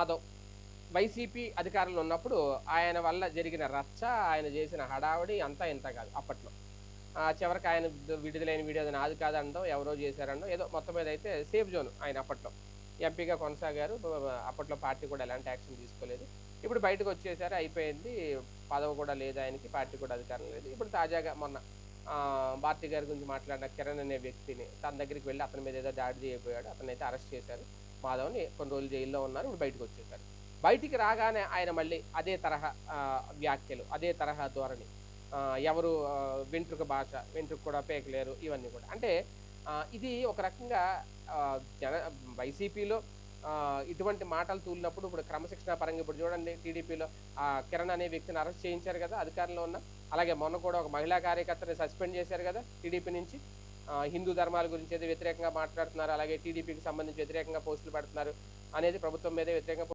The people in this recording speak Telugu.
యాదవ్ వైసీపీ అధికారంలో ఉన్నప్పుడు ఆయన వల్ల జరిగిన రచ్చ ఆయన చేసిన హడావుడి అంతా ఇంత కాదు అప్పట్లో. చివరికి ఆయన విడుదలైన వీడియో అది నాది కాదనడం ఎవరో చేశారనడం ఏదో మొత్తం మీద అయితే సేఫ్ జోన్ ఆయన అప్పట్లో. ఎంపీగా కొనసాగారు అప్పట్లో పార్టీ కూడా ఎలాంటి యాక్షన్ తీసుకోలేదు. ఇప్పుడు బయటకు వచ్చేసారు అయిపోయింది పదవి కూడా లేదు ఆయనకి పార్టీ కూడా అధికారం లేదు. ఇప్పుడు తాజాగా మొన్న భారతి గారి గురించి మాట్లాడిన కిరణ్ అనే వ్యక్తిని తన దగ్గరికి వెళ్ళి అతని మీద ఏదో దాడి చేయబోయాడు అతనైతే అయితే అరెస్ట్ చేశారు. మాధవ్ని కొన్ని రోజులు జైల్లో ఉన్నారు ఇప్పుడు బయటకు వచ్చేసారు. బయటికి రాగానే ఆయన మళ్ళీ అదే తరహా వ్యాఖ్యలు అదే తరహా ధోరణి ఎవరు వెంట్రుక భాష వెంట్రుక కూడా పేకలేరు ఇవన్నీ కూడా. అంటే ఇది ఒక రకంగా జన వైసీపీలో ఇటువంటి మాటలు తూలినప్పుడు ఇప్పుడు క్రమశిక్షణ పరంగా ఇప్పుడు చూడండి టీడీపీలో కిరణ్ అనే వ్యక్తిని అరెస్ట్ చేయించారు కదా అధికారంలో ఉన్న. అలాగే మొన్న కూడా ఒక మహిళా కార్యకర్తని సస్పెండ్ చేశారు కదా టీడీపీ నుంచి. హిందూ ధర్మాల గురించి అయితే వ్యతిరేకంగా మాట్లాడుతున్నారు. అలాగే టీడీపీకి సంబంధించి వ్యతిరేకంగా పోస్టులు పెడుతున్నారు అనేది ప్రభుత్వం మీద వ్యతిరేకంగా